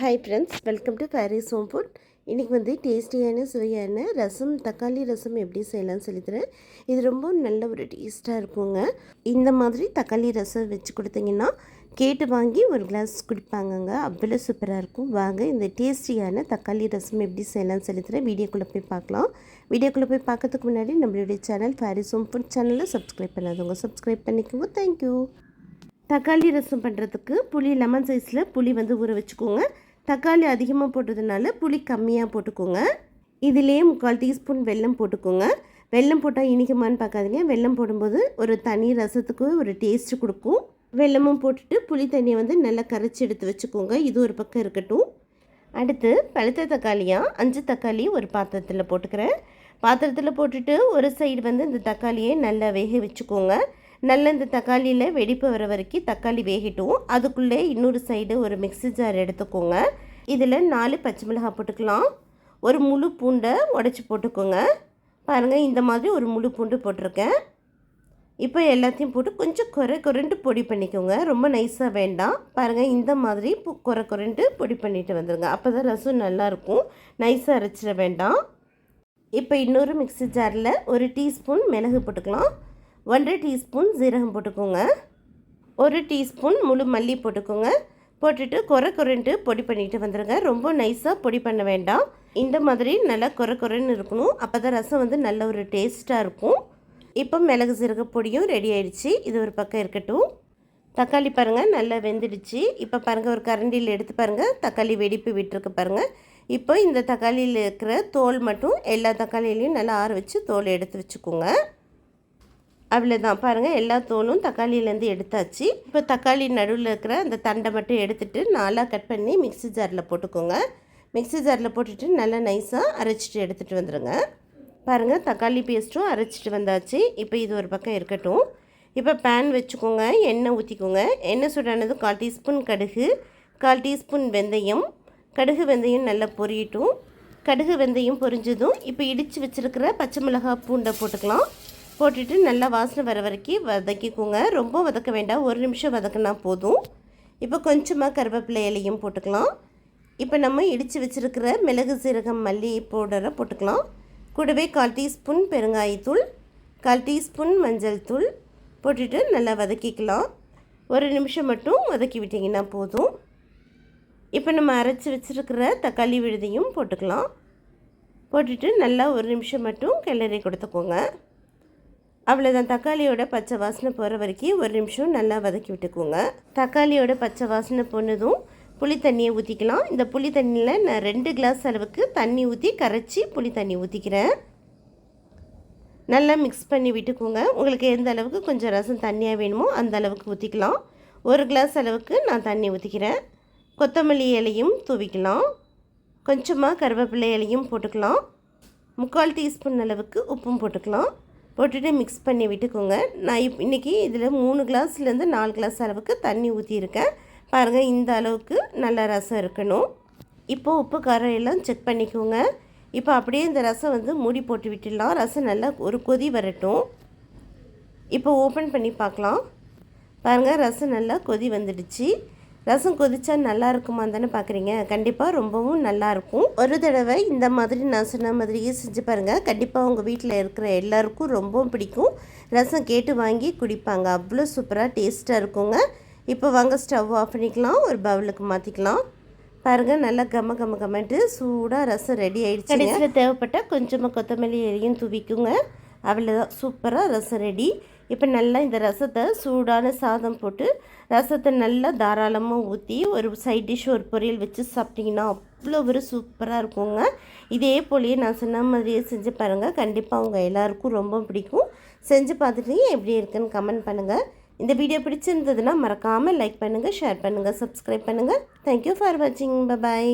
Hi friends welcome to Faris home food இன்றைக்கி வந்து டேஸ்டியான சுவையான ரசம் தக்காளி ரசம் எப்படி செய்யலாம்னு சொல்லித்தரேன். இது ரொம்ப நல்ல ஒரு டேஸ்ட்டாக இருக்குங்க. இந்த மாதிரி தக்காளி ரசம் வச்சு கொடுத்தீங்கன்னா கேட்டு வாங்கி ஒரு கிளாஸ் குடிப்பாங்கங்க. அவ்வளோ சூப்பராக இருக்கும். வாங்க இந்த டேஸ்டியான தக்காளி ரசம் எப்படி செய்யலாம்னு சொல்லித்தரேன். வீடியோக்குள்ளே போய் பார்க்கலாம். வீடியோக்குள்ளே போய் பார்க்கறதுக்கு முன்னாடி நம்மளுடைய சேனல் ஃபேரிஸ் ஹோம் ஃபுட் சேனலில் சப்ஸ்கிரைப் பண்ணாதவங்க சப்ஸ்கிரைப் பண்ணிக்கோங்க. தேங்க்யூ தக்காளி ரசம் பண்ணுறதுக்கு புளி லெமன் சைஸில் புளி வந்து ஊற வச்சுக்கோங்க. தக்காளி அதிகமாக போட்டதுனால புளி கம்மியாக போட்டுக்கோங்க. இதிலேயே முக்கால் டீஸ்பூன் வெல்லம் போட்டுக்கோங்க. வெல்லம் போட்டால் இனிக்குமான்னு பார்க்காதீங்க. வெல்லம் போடும்போது ஒரு தனி ரசத்துக்கு ஒரு டேஸ்ட் கொடுக்கும். வெல்லமும் போட்டுட்டு புளி தண்ணியை வந்து நல்லா கரைச்சி எடுத்து வச்சுக்கோங்க. இது ஒரு பக்கம் இருக்கட்டும். அடுத்து பழுத்த தக்காளியாக அஞ்சு தக்காளி ஒரு பாத்திரத்தில் போட்டுக்கிறேன். பாத்திரத்தில் போட்டுட்டு ஒரு சைடு வந்து இந்த தக்காளியை நல்லா வேக வச்சுக்கோங்க. நல்ல இந்த தக்காளியில் வெடிப்பு வர வரைக்கும் தக்காளி வேகட்டும். அதுக்குள்ளே இன்னொரு சைடு ஒரு மிக்ஸி ஜார் எடுத்துக்கோங்க. இதில் நாலு பச்சை மிளகாய் போட்டுக்கலாம். ஒரு முழு பூண்டை உடச்சி போட்டுக்கோங்க. பாருங்கள் இந்த மாதிரி ஒரு முழு பூண்டு போட்டிருக்கேன். இப்போ எல்லாத்தையும் போட்டு கொஞ்சம் குறை குறைண்டு பொடி பண்ணிக்கோங்க. ரொம்ப நைஸாக வேண்டாம். பாருங்கள் இந்த மாதிரி குறை குறைண்டு பொடி பண்ணிட்டு வந்துடுங்க அப்போ தான் ரசம் நல்லாயிருக்கும் நைஸாக அரைச்சிட வேண்டாம். இப்போ இன்னொரு மிக்ஸி ஜாரில் ஒரு டீஸ்பூன் மிளகு போட்டுக்கலாம். ஒன்றரை டீஸ்பூன் ஜீரகம் போட்டுக்கோங்க. ஒரு டீஸ்பூன் முழு மல்லி போட்டுக்கோங்க. போட்டுட்டு குறை குறைன்ட்டு பொடி பண்ணிட்டு வந்துடுங்க ரொம்ப நைஸாக பொடி பண்ண வேண்டாம். இந்த மாதிரி நல்லா குறை குறைன்னு இருக்கணும். அப்போ தான் ரசம் வந்து நல்ல ஒரு டேஸ்ட்டாக இருக்கும். இப்போ மிளகு சீரக பொடியும் ரெடி ஆயிடுச்சு. இது ஒரு பக்கம் இருக்கட்டும். தக்காளி பாருங்கள் நல்லா வெந்துடுச்சு. இப்போ பாருங்கள் ஒரு கரண்டியில் எடுத்து பாருங்கள் தக்காளி வெடிப்பு விட்டுருக்கு பாருங்கள் இப்போ இந்த தக்காளியில் இருக்கிற தோல் மட்டும் எல்லா தக்காளியிலையும் நல்லா ஆற வச்சு தோல் எடுத்து வச்சுக்கோங்க. அவ்வளோதான் பாருங்கள் எல்லா தோலும் தக்காளியிலேருந்து எடுத்தாச்சு. இப்போ தக்காளி நடுவில் இருக்கிற அந்த தண்டை மட்டும் எடுத்துகிட்டு நாலாக கட் பண்ணி மிக்ஸி ஜாரில் போட்டுக்கோங்க. மிக்ஸி ஜாரில் போட்டுட்டு நல்லா நைஸாக அரைச்சிட்டு எடுத்துகிட்டு வந்துடுங்க பாருங்கள் தக்காளி பேஸ்ட்டும் அரைச்சிட்டு வந்தாச்சு. இப்போ இது ஒரு பக்கம் இருக்கட்டும். இப்போ பேன் வச்சுக்கோங்க எண்ணெய் ஊற்றிக்கோங்க எண்ணெய் சுடானது கால் டீஸ்பூன் கடுகு கால் டீஸ்பூன் வெந்தயம். கடுகு வெந்தயம் நல்லா பொரியட்டும். கடுகு வெந்தயம் பொரிஞ்சதும் இப்போ இடித்து வச்சுருக்கிற பச்சை மிளகாய் பூண்டை போட்டுக்கலாம். போட்டுட்டு நல்லா வாசனை வர வரைக்கும் வதக்கிக்கோங்க. ரொம்ப வதக்க வேண்டாம். ஒரு நிமிஷம் வதக்கினா போதும். இப்போ கொஞ்சமாக கருவேப்பிலை இலையும் போட்டுக்கலாம். இப்போ நம்ம இடித்து வச்சுருக்கிற மிளகு சீரகம் மல்லி பவுடரை போட்டுக்கலாம். கூடவே கால் டீஸ்பூன் பெருங்காயத்தூள் கால் டீஸ்பூன் மஞ்சள் தூள் போட்டுட்டு நல்லா வதக்கிக்கலாம். ஒரு நிமிஷம் மட்டும் வதக்கி விட்டிங்கன்னா போதும். இப்போ நம்ம அரைச்சி வச்சுருக்கிற தக்காளி விழுதையும் போட்டுக்கலாம். போட்டுட்டு நல்லா ஒரு நிமிஷம் மட்டும் கிளறி கொடுத்துக்கோங்க. அவ்வளோதான் தக்காளியோட பச்சை வாசனை போகிற வரைக்கும் ஒரு நிமிஷம் நல்லா வதக்கி விட்டுக்கோங்க. தக்காளியோட பச்சை வாசனை போனதும் புளி தண்ணியை ஊற்றிக்கலாம் இந்த புளி தண்ணியில் நான் ரெண்டு கிளாஸ் அளவுக்கு தண்ணி ஊற்றி கரைச்சி புளி தண்ணி ஊற்றிக்கிறேன் நல்லா மிக்ஸ் பண்ணி விட்டுக்கோங்க. உங்களுக்கு எந்த அளவுக்கு கொஞ்சம் ரசம் தண்ணியாக வேணுமோ அந்த அளவுக்கு ஊற்றிக்கலாம் ஒரு கிளாஸ் அளவுக்கு நான் தண்ணி ஊற்றிக்கிறேன் கொத்தமல்லி இலையும் தூவிக்கலாம். கொஞ்சமாக கருவேப்பிலை இலையும் போட்டுக்கலாம். முக்கால் டீஸ்பூன் அளவுக்கு உப்பும் போட்டுக்கலாம். போட்டுட்டு மிக்ஸ் பண்ணி விட்டுக்கோங்க. நான் இப் இன்றைக்கி இதில் மூணு கிளாஸ்லேருந்து நாலு கிளாஸ் அளவுக்கு தண்ணி ஊற்றியிருக்கேன் பாருங்கள் இந்த அளவுக்கு நல்ல ரசம் இருக்கணும். இப்போது உப்பு காரம் எல்லாம் செக் பண்ணிக்கோங்க. இப்போ அப்படியே இந்த ரசம் வந்து மூடி போட்டு விட்டுடலாம். ரசம் நல்லா ஒரு கொதி வரட்டும். இப்போ ஓப்பன் பண்ணி பார்க்கலாம். பாருங்கள் ரசம் நல்லா கொதி வந்துடுச்சு. ரசம் கொதிச்சா நல்லா இருக்குமா தானே பார்க்குறீங்க கண்டிப்பாக ரொம்பவும் நல்லாயிருக்கும் ஒரு தடவை இந்த மாதிரி நான் சொன்ன மாதிரியே செஞ்சு பாருங்கள் கண்டிப்பாக உங்கள் வீட்டில் இருக்கிற எல்லாருக்கும் ரொம்பவும் பிடிக்கும். ரசம் கேட்டு வாங்கி குடிப்பாங்க. அவ்வளோ சூப்பராக டேஸ்ட்டாக இருக்குங்க. இப்போ வாங்க ஸ்டவ் ஆஃப் பண்ணிக்கலாம். ஒரு பவுலுக்கு மாற்றிக்கலாம் பாருங்கள் நல்லா கம்ம கம்ம கம்மட்டு சூடாக ரசம் ரெடி ஆகிடுச்சு கடைசியில் தேவைப்பட்டால் கொஞ்சமாக கொத்தமல்லி எரியும் துவிக்குங்க. அவ்வளோதான் சூப்பராக ரசம் ரெடி. இப்போ நல்லா இந்த ரசத்தை சூடான சாதம் போட்டு ரசத்தை நல்லா தாராளமாக ஊற்றி ஒரு சைட் டிஷ் ஒரு பொரியல் வச்சு சாப்பிட்டிங்கன்னா அவ்வளோ ஒரு சூப்பராக இருக்குங்க. இதே போலேயே நான் சொன்ன மாதிரியே செஞ்சு பாருங்கள் கண்டிப்பாக அவங்க எல்லாருக்கும் ரொம்ப பிடிக்கும். செஞ்சு பார்த்துட்டு எப்படி இருக்குன்னு கமெண்ட் பண்ணுங்கள் இந்த வீடியோ பிடிச்சிருந்ததுன்னா மறக்காமல் லைக் பண்ணுங்கள் ஷேர் பண்ணுங்கள் சப்ஸ்கிரைப் பண்ணுங்கள் தேங்க்யூ ஃபார் வாட்சிங் பாய்